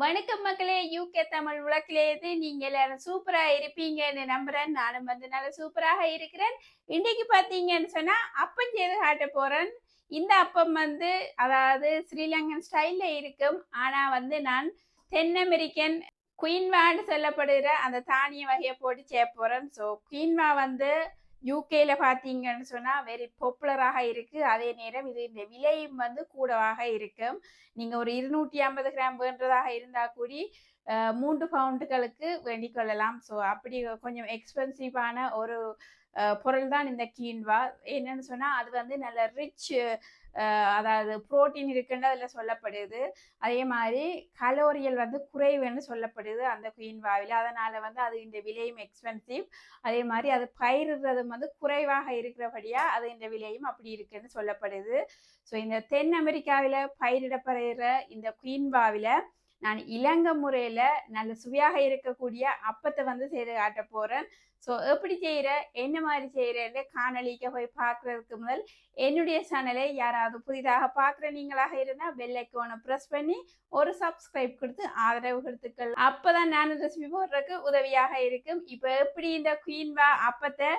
வணக்கம் மக்களே. யூகே தமிழ் உலகிலேது நீங்க எல்லாரும் சூப்பரா இருப்பீங்கன்னு நம்புறேன். நானும் வந்து நல்ல சூப்பராக இருக்கிறேன். இன்னைக்கு பாத்தீங்கன்னு சொன்னா அப்பம் செய்து காட்ட போறேன். இந்த அப்பம் வந்து அதாவது ஸ்ரீலங்கன் ஸ்டைல்ல இருக்கும். ஆனா வந்து நான் தென் அமெரிக்கன் குயின்வான்னு சொல்லப்படுகிற அந்த தானிய வகையை போட்டு செய்ய போறேன். ஸோ குயின்வா வந்து யூகேல பார்த்தீங்கன்னு சொன்னால் வெரி பாப்புலராக இருக்குது அதே நேரம் இது இந்த விலையும் வந்து கூடவாக இருக்கும். நீங்கள் ஒரு இருநூற்றி ஐம்பது கிராம் வேண்டதாக இருந்தால் கூடி மூன்று பவுண்டுகளுக்கு வேண்டிக் கொள்ளலாம். ஸோ அப்படி கொஞ்சம் எக்ஸ்பென்சிவான ஒரு பொருள் தான் இந்த கீன்வா என்னன்னு சொன்னால் அது வந்து நல்ல ரிச் அதாவது புரோட்டீன் இருக்குன்னு அதில் சொல்லப்படுது. அதே மாதிரி கலோரியல் வந்து குறைவுன்னு சொல்லப்படுது அந்த குயின்வாவில் அதனால் வந்து அது இந்த விலையும் எக்ஸ்பென்சிவ் அதே மாதிரி அது பயிரிடுறதும் வந்து குறைவாக இருக்கிறபடியாக அது இந்த விலையும் அப்படி இருக்குன்னு சொல்லப்படுது. ஸோ இந்த தென் அமெரிக்காவில் பயிரிடப்படுகிற இந்த குயின்வாவில் நான் இலங்கை முறையில் நல்ல சுவையாக இருக்கக்கூடிய அப்பத்தை வந்து செய்து காட்ட போகிறேன் ஸோ எப்படி செய்கிற என்ன மாதிரி செய்கிறேன்னு காணொலிக்க போய் பார்க்குறதுக்கு முதல் என்னுடைய சேனலை யாராவது புதிதாக பார்க்குற நீங்களாக இருந்தால் வெள்ளைக்கு ஒன்று ப்ரெஸ் பண்ணி ஒரு சப்ஸ்கிரைப் கொடுத்து ஆதரவு கொடுத்துக்கள் அப்போ தான் நான் ரெசிபி போடுறதுக்கு உதவியாக இருக்கும். இப்போ எப்படி இந்த குயின்வா அப்பத்தை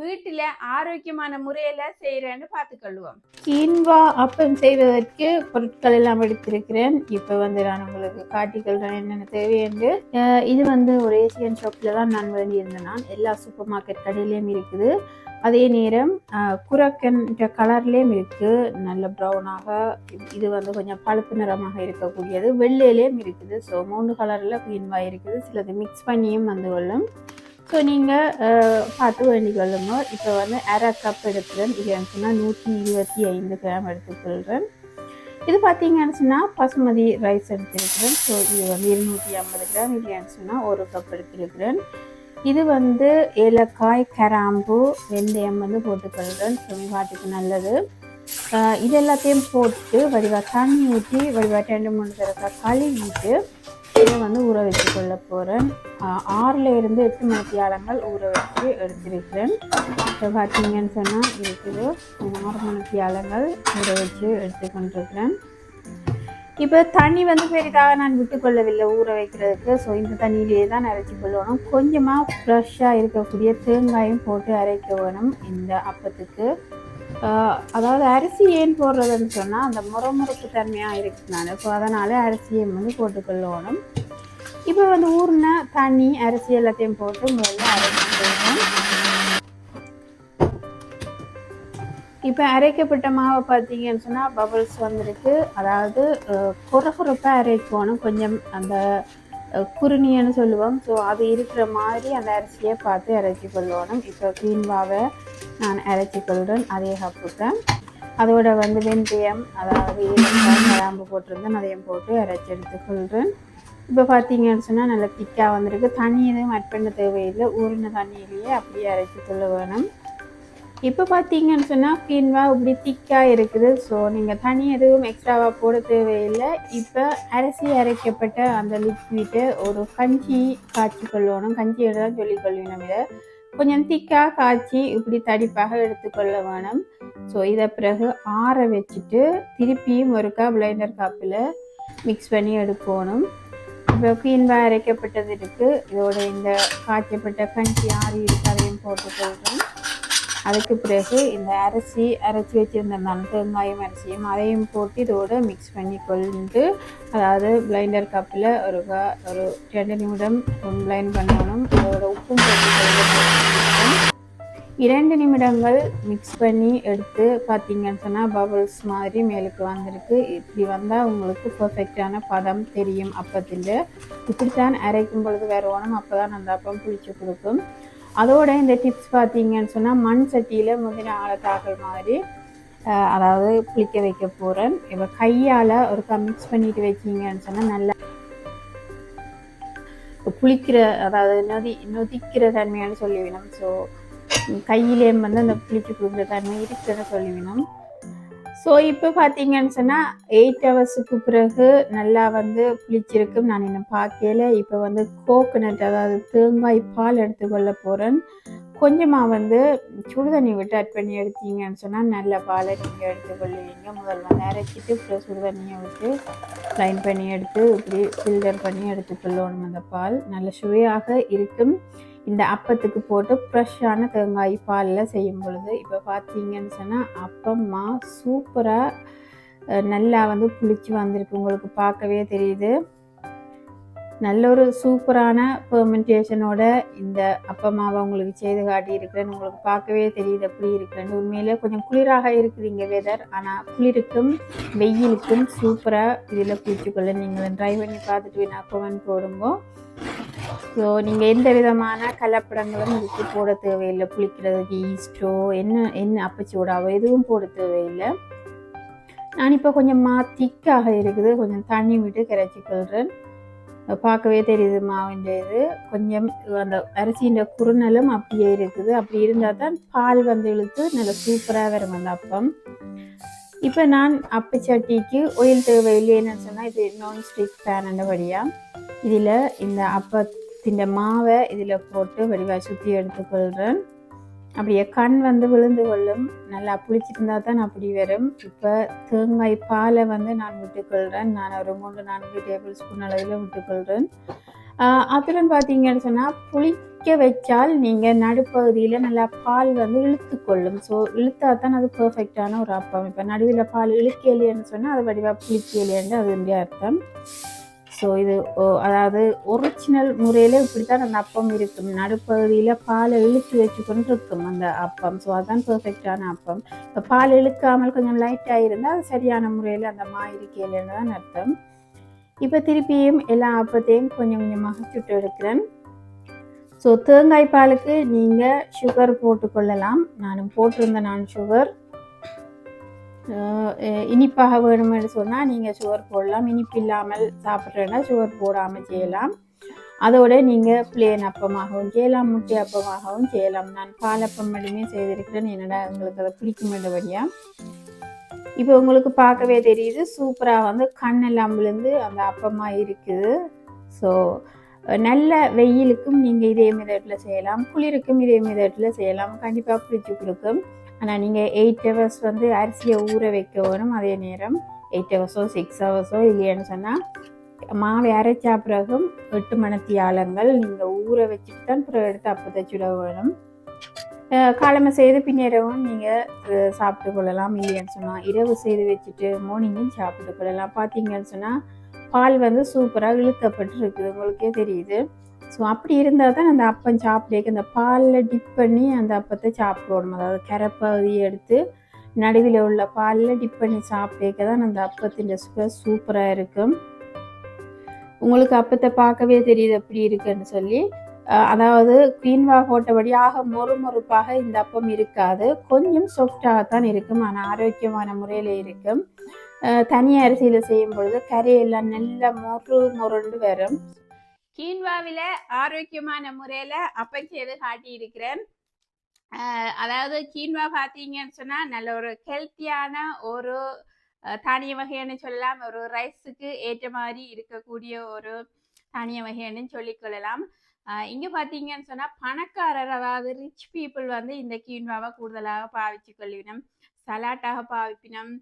வீட்டில் ஆரோக்கியமான முறையில் செய்கிறேன்னு பார்த்துக்கொள்வோம். கீன்வா அப்பம் செய்வதற்கு பொருட்கள் எல்லாம் எடுத்திருக்கிறேன். இப்போ வந்து நான் உங்களுக்கு காட்டிக்கொள்கிறேன் என்னென்ன தேவை என்று. இது வந்து ஒரு ஏசியன் ஷாப்பில் தான் நான் வேண்டியிருந்தேன் நான். எல்லா சூப்பர் மார்க்கெட் கடையிலையும் இருக்குது. அதே நேரம் குரக்கன்ற கலர்லேயும் இருக்குது நல்ல ப்ரௌனாக இது வந்து கொஞ்சம் பழுப்பு நிறமாக இருக்கக்கூடியது. வெள்ளையிலேயும் இருக்குது. ஸோ மூணு கலரில் குயின்வா இருக்குது. சிலது மிக்ஸ் பண்ணியும் வந்து கொள்ளும். ஸோ நீங்கள் பார்த்து வேண்டிக்கொள்ளுங்க இப்போ வந்து அரை கப் எடுக்கிறேன். இல்லைன்னு சொன்னால் நூற்றி இருபத்தி ஐந்து கிராம் எடுத்துக்கொள்கிறேன் இது பார்த்தீங்கன்னு சொன்னால் பசுமதி ரைஸ் எடுத்திருக்கிறேன். ஸோ இது வந்து இருநூற்றி ஐம்பது கிராம். இல்லைன்னு சொன்னால் ஒரு கப் எடுத்திருக்கிறேன். இது வந்து ஏலக்காய் கராம்பு வெந்தயம் வந்து போட்டுக்கொள்கிறேன் ஸோ காட்டுக்கு நல்லது. இது எல்லாத்தையும் போட்டு வடிவா தண்ணி ஊற்றி வடிவா ரெண்டு மூணு தடவை கழுவிட்டு இதை வந்து ஊற வச்சு கொள்ள போகிறேன் ஆறில் இருந்து எட்டு மணித்தியாலங்கள் ஊற வச்சு எடுத்திருக்கிறேன். இப்போ பார்த்தீங்கன்னு சொன்னால் இருக்குது. ஆறு மணித்தியாலங்கள் ஊற வச்சு எடுத்துக்கொண்டிருக்கிறேன் இப்போ தண்ணி வந்து பெரிதாக நான் விட்டுக்கொள்ளவில்லை ஊற வைக்கிறதுக்கு. ஸோ இந்த தண்ணியிலேயே தான் அரைச்சி கொள்ளணும். கொஞ்சமாக ஃப்ரெஷ்ஷாக இருக்கக்கூடிய தேங்காயும் போட்டு அரைக்க வேணும் இந்த அப்பத்துக்கு. அதாவது அரிசி ஏன் போடுறதுன்னு சொன்னால் அந்த முறமுறுப்பு தன்மையாக இருக்குனால. ஸோ அதனால் அரிசியை வந்து போட்டுக்கொள்ளணும். இப்போ வந்து ஊர்னா தண்ணி அரிசி எல்லாத்தையும் போட்டு முதல்ல அரைக்கணும் இப்போ அரைக்கப்பட்ட மாவை பார்த்தீங்கன்னு சொன்னால் பபுள்ஸ் வந்திருக்கு. அதாவது குறகுறப்பாக அரைக்கணும். கொஞ்சம் அந்த அஹ், குருணின்னு சொல்லுவோம். ஸோ அது இருக்கிற மாதிரி அந்த அரிசியை பார்த்து அரைச்சி கொள்ளணும். இப்போ கீன்வாவை நான் அரைச்சி கொள்கிறேன் அதே கப்புக்கு அதோட வந்து வெந்தயம் அதாவது ஏலக்காய் கிராம்பு போட்டிருந்தேன். அதையும் போட்டு இறைச்சி எடுத்துக்கொள்கிறேன் இப்போ பார்த்தீங்கன்னு சொன்னால் நல்லா திக்காக வந்திருக்கு. தண்ணி எதுவும் ஆட் பண்ண தேவையில்லை. ஊறின தண்ணியிலேயே அப்படியே அரைச்சி கொள்ள வேணும். இப்போ பார்த்தீங்கன்னு சொன்னால் கீன்வா இப்படி திக்காக இருக்குது. ஸோ நீங்கள் தனி எதுவும் எக்ஸ்ட்ராவாக போட தேவையில்லை. இப்போ அரிசி அரைக்கப்பட்ட அந்த லிக்விட்டை ஒரு கஞ்சி காய்ச்சி கொள்ளணும். கஞ்சி தான் சொல்லி கொள்ளணும் இதை. கொஞ்சம் திக்காக காய்ச்சி இப்படி தடிப்பாக எடுத்துக்கொள்ள வேணும். ஸோ இதை பிறகு ஆற வச்சுட்டு திருப்பியும் ஒருக்கா பிளைண்டர் காப்பில் மிக்ஸ் பண்ணி எடுக்கணும். இப்போ கீன்பாய் அரைக்கப்பட்டது இருக்குது இதோட இந்த காய்ச்சப்பட்ட கஞ்சி ஆறி இருக்கு போட்டு போட்டுக்கொள்கிறேன் அதுக்கு பிறகு இந்த அரிசி அரைச்சி வச்சுருந்த அந்த வெங்காயம் அரிசியும் அதையும் போட்டு இதோட மிக்ஸ் பண்ணி கொண்டு அதாவது பிளைண்டர் கப்பில் ஒரு ஒரு ரெண்டு நிமிடம் பிளைண்ட் பண்ணணும். அதோட உப்பும் போட்டு இரண்டு நிமிடங்கள் மிக்ஸ் பண்ணி எடுத்து பார்த்தீங்கன்னு சொன்னால் பபுள்ஸ் மாதிரி மேலுக்கு வந்திருக்கு. இப்படி வந்தால் உங்களுக்கு பர்ஃபெக்டான பதம் தெரியும் அப்பத்தில் இப்படித்தான் அரைக்கும் பொழுது வேறு ஒன்றும் அப்போ தான் அந்த அப்பம் புளிச்சு கொடுக்கும். அதோட இந்த டிப்ஸ் பார்த்தீங்கன்னு சொன்னால் மண் சட்டியில் முந்தின ஆழத்தாக்கள் மாதிரி அதாவது புளிக்க வைக்க போகிறேன். இப்போ கையால் ஒருக்கா மிக்ஸ் பண்ணிட்டு வச்சிங்கன்னு சொன்னால் நல்லா புளிக்கிற அதாவது நொதி நொதிக்கிற தன்மையான சொல்லிவிடும். ஸோ கையிலே வந்து அந்த புளிச்சு கொடுக்குற தன்மை இருக்கிறத சொல்லிவிடும். ஸோ இப்போ பார்த்தீங்கன்னு சொன்னால் எயிட் ஹவர்ஸுக்கு பிறகு நல்லா வந்து புளிச்சிருக்கும் நான் இன்னும் பார்க்கல. இப்போ வந்து கோகனட் அதாவது தேங்காய் பால் எடுத்துக்கொள்ள போகிறேன் கொஞ்சமாக வந்து சுடு தண்ணி விட்டு ஆட் பண்ணி எடுத்தீங்கன்னு சொன்னால் நல்ல பாலை நீங்கள் எடுத்துக்கொள்ளுவீங்க முதல் வந்து அரைச்சிட்டு அப்புறம் விட்டு லைன் பண்ணி எடுத்து இப்படி ஃபில்டர் பண்ணி எடுத்துக்கொள்ளணும் அந்த பால். நல்ல சுவையாக இருக்கும். இந்த அப்பத்துக்கு போட்டு ஃப்ரெஷ்ஷான தேங்காய் பாலில் செய்யும் பொழுது இப்போ பார்த்தீங்கன்னு சொன்னால் அப்பம்மா சூப்பராக நல்லா வந்து புளிச்சு வந்திருக்கு. உங்களுக்கு பார்க்கவே தெரியுது. நல்ல ஒரு சூப்பரான பெர்மெண்டேஷனோட இந்த அப்பமாவை உங்களுக்கு செய்து காட்டியிருக்கிறேன் உங்களுக்கு பார்க்கவே தெரியுது. எப்படி இருக்குன்னு. உண்மையில் கொஞ்சம் குளிராக இருக்குது இங்கே வெதர் ஆனால் குளிருக்கும் வெயிலுக்கும் சூப்பராக இதில் குளிச்சுக்கொள்ள நீங்கள் ட்ரை பண்ணி பார்த்துட்டு வேணா கமெண்ட் போடுங்க. ஸோ நீங்கள் எந்த விதமான கலப்படங்களும் இதுக்கு போட தேவையில்லை. புளிக்கிறதுக்கு ஈஸ்டோ என்ன என்ன அப்பச்சூடாவோ எதுவும் போட தேவையில்லை. நான் இப்போ கொஞ்சம் மா திக்காக இருக்குது. கொஞ்சம் தண்ணி விட்டு கரைச்சிக்கொள்கிறேன் பார்க்கவே தெரியுது மாவிൻ്റെ இது கொஞ்சம் அந்த அரிசியின் குறுநலும் அப்படியே இருக்குது. அப்படி இருந்தால் தான் பால் வந்து இழுத்து நல்லா சூப்பராக வரும் அந்த அப்பம். இப்போ நான் அப்பச்சட்டிக்கு ஒயில் தேவையில்லைன்னு சொன்னால் இது நான்ஸ்டிக் பேன் வழியாக இதில் இந்த அப்ப இந்த மாவை இதில் போட்டு வடிவாக சுற்றி எடுத்துக்கொள்கிறேன் அப்படியே கண் வந்து விழுந்து கொள்ளும். நல்லா புளிச்சிருந்தா தான் அப்படி வரும் இப்போ தேங்காய் பாலை வந்து நான் விட்டுக்கொள்கிறேன் நான் ஒரு மூன்று நான்கு டேபிள் ஸ்பூன் அளவில் விட்டுக்கொள்கிறேன் அப்புறம் பார்த்தீங்கன்னு சொன்னால் புளிக்க வச்சால் நீங்கள் நடுப்பகுதியில் நல்லா பால் வந்து இழுத்து கொள்ளும் ஸோ இழுத்தா தான் அது பர்ஃபெக்டான ஒரு அப்பம். இப்போ நடுவில் பால் இழுக்கலையேன்னு சொன்னால் அது வடிவாக புளிக்கலையேன்னு அது அர்த்தம். ஸோ இது அதாவது ஒரிஜினல் முறையில் இப்படி தான் அந்த அப்பம் இருக்கும். நடுப்பகுதியில் பாலை இழுத்து வச்சு கொண்டு இருக்கும் அந்த அப்பம். ஸோ அதுதான் பெர்ஃபெக்டான அப்பம். இப்போ பால் இழுக்காமல் கொஞ்சம் லைட்டாக இருந்தால் அது சரியான முறையில் அந்த மா இருக்கையிலேருந்து தான் அர்த்தம் இப்போ திருப்பியும் எல்லா அப்பத்தையும் கொஞ்சம் கொஞ்சமாக சுட்டு எடுக்கிறேன். ஸோ தேங்காய் பாலுக்கு நீங்கள் சுகர் போட்டுக்கொள்ளலாம் நானும் போட்டிருந்தேன் நான் சுகர் இனிப்பாக வேணும்னு சொன்னால் நீங்கள் சுகர் போடலாம். இனிப்பு இல்லாமல் சாப்பிட்றேன்னா சுகர் போடாமல் செய்யலாம். அதோட நீங்கள் பிளேன் அப்பமாகவும் செய்யலாம் முட்டை அப்பமாகவும் செய்யலாம். நான் பாலப்பம் மட்டுமே செய்திருக்கிறேன். என்னடா உங்களுக்கு அதை பிடிக்கும் என்றபடியாக இப்போ உங்களுக்கு பார்க்கவே தெரியுது சூப்பராக வந்து கண்ணெல்லாம் விழுந்து அந்த அப்பமாக இருக்குது. ஸோ நல்ல வெயிலுக்கும் நீங்கள் இதே மிதட்டில் செய்யலாம் குளிருக்கும் இதே மிதட்டில் செய்யலாம். கண்டிப்பாக பிடிச்சி கொடுக்கும் ஆனால் நீங்கள் எயிட் ஹவர்ஸ் வந்து அரிசியை ஊற வைக்க வரும் அதே நேரம். எயிட் ஹவர்ஸோ சிக்ஸ் ஹவர்ஸோ இல்லையான்னு சொன்னால் மாவை அரைச்சா பிறகும் எட்டு மணத்தியாலங்கள் நீங்கள் ஊற வச்சுட்டு தான் பிறகு எடுத்து அப்போ சுட வேணும். காலமை செய்து பின்னரவும் நீங்கள் சாப்பிட்டு கொள்ளலாம் இல்லையான்னு சொன்னால் இரவு செய்து வச்சுட்டு மார்னிங்கும் சாப்பிட்டு கொள்ளலாம். பார்த்தீங்கன்னு சொன்னால் பால் வந்து சூப்பராக இழுக்கப்பட்டு இருக்குது உங்களுக்கே தெரியுது. ஸோ அப்படி இருந்தால் தான் அந்த அப்பம் சாப்பிடக்கு அந்த பாலில் டிப் பண்ணி அந்த அப்பத்தை சாப்பிடணும். அதாவது கரைப்பகுதியை எடுத்து நடுவில் உள்ள பாலில் டிப் பண்ணி சாப்பிடக்க தான் அந்த அப்பத்தின் சுவை சூப்பராக இருக்கும். உங்களுக்கு அப்பத்தை பார்க்கவே தெரியுது எப்படி இருக்குன்னு சொல்லி. அதாவது குயின்வா போட்டபடியாக மொறு மொறுப்பாக இந்த அப்பம் இருக்காது. கொஞ்சம் சாஃப்டாகத்தான் இருக்கும். ஆனால் ஆரோக்கியமான முறையில் இருக்கும். தனி அரிசியில் செய்யும் பொழுது கறியெல்லாம் நல்ல மொறு மொறுண்டு வரும். கீன்வாவில் ஆரோக்கியமான முறையில் அப்பம் செய்து காட்டியிருக்கிறேன். அதாவது கீன்வா பார்த்தீங்கன்னு சொன்னால் நல்ல ஒரு ஹெல்த்தியான ஒரு தானிய வகைன்னு சொல்லலாம். ஒரு ரைஸுக்கு ஏற்ற மாதிரி இருக்கக்கூடிய ஒரு தானிய வகைன்னு சொல்லிக்கொள்ளலாம் இங்கே பார்த்தீங்கன்னு சொன்னால் பணக்காரர் அதாவது ரிச் பீப்புள் வந்து இந்த கீன்வாவை கூடுதலாக பாவிச்சு கொள்ளினம் சலாட்டாக பாவிப்பினம்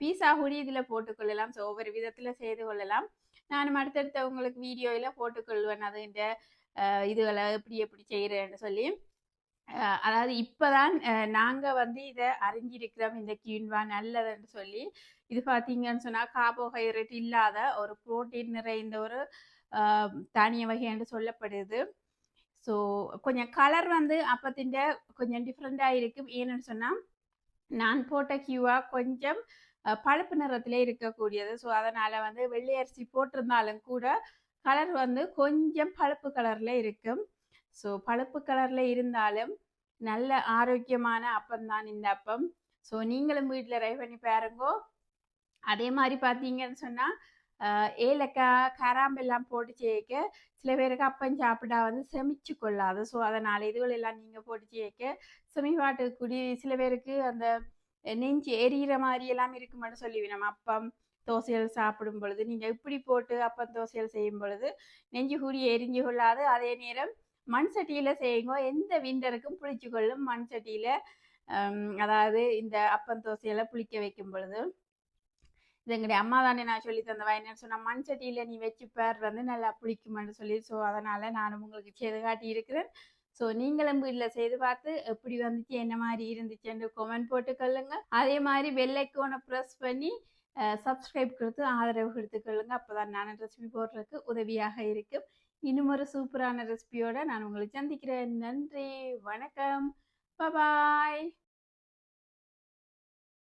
பீஸா கூட இதில் போட்டுக்கொள்ளலாம் ஸோ ஒவ்வொரு விதத்தில் செய்து கொள்ளலாம். நான் அடுத்தடுத்த உங்களுக்கு வீடியோவில் போட்டுக்கொள்வேன். அது இந்த இதுகளை எப்படி எப்படி செய்கிறேன்னு சொல்லி. அதாவது இப்போதான் நாங்கள் வந்து இதை அறிஞ்சிருக்கிறோம். இந்த கீன்வா நல்லதுன்னு சொல்லி. இது பார்த்தீங்கன்னு சொன்னால் கார்போஹைட்ரேட் இல்லாத ஒரு புரோட்டீன் நிறைந்த ஒரு தானிய வகை என்று சொல்லப்படுது. ஸோ கொஞ்சம் கலர் வந்து அப்பத்தின் கொஞ்சம் டிஃப்ரெண்ட்டாக இருக்கும். ஏன்னு சொன்னால் நான் போட்ட கியூவா கொஞ்சம் பழுப்பு நிறத்திலே இருக்கக்கூடியது. ஸோ அதனால் வந்து வெள்ளை அரிசி போட்டிருந்தாலும் கூட கலர் வந்து கொஞ்சம் பழுப்பு கலரில் இருக்கும். ஸோ பழுப்பு கலரில் இருந்தாலும் நல்ல ஆரோக்கியமான அப்பம் தான் இந்த அப்பம். ஸோ நீங்களும் வீட்டில் ரை பண்ணி பாருங்கோ. அதே மாதிரி பார்த்தீங்கன்னு சொன்னால் ஏலக்காய் கராம்பெல்லாம் போட்டு சேர்க்க சில பேருக்கு அப்பம் சாப்பிட்டா வந்து செமிச்சு கொள்ளாது. ஸோ அதனால் இதுகளெல்லாம் நீங்கள் போட்டு சேர்க்க. செமிவாட்டுக்குடி சில பேருக்கு அந்த நெஞ்சு எரியிற மாதிரி எல்லாம் இருக்குமென்னு சொல்லிவிடும் அப்பம் தோசைகள் சாப்பிடும் பொழுது நீங்கள் இப்படி போட்டு அப்பம் தோசைகள் செய்யும் பொழுது நெஞ்சு கூடி எரிஞ்சு கொள்ளாது. அதே நேரம் மண் சட்டியில் செய்யுங்க. எந்த விண்டருக்கும் புளிச்சு கொள்ளும் மண் சட்டியில் அதாவது இந்த அப்பம் தோசையெல்லாம் புளிக்க வைக்கும் பொழுது. இது எங்களுடைய அம்மா தானே நான் சொல்லி தந்த வயனர் சொன்ன மண் சட்டியில் நீ வச்சு பேர் வந்து நல்லா புளிக்குமென்னு சொல்லி. ஸோ அதனால் நானும் உங்களுக்கு செய்து காட்டி இருக்கிறேன் ஸோ நீங்களும் வீட்டில் செய்து பார்த்து எப்படி வந்துச்சு என்ன மாதிரி இருந்துச்சுன்னு கொமெண்ட் போட்டுக்கொள்ளுங்க அதே மாதிரி வெள்ளைக்கோனை ப்ரெஸ் பண்ணி சப்ஸ்கிரைப் கொடுத்து ஆதரவு கொடுத்துக்கொள்ளுங்க அப்போ தான் நான் ரெசிபி போடுறதுக்கு உதவியாக இருக்கும். இன்னும் ஒரு சூப்பரான ரெசிபியோட நான் உங்களை சந்திக்கிறேன். நன்றி வணக்கம். பாய்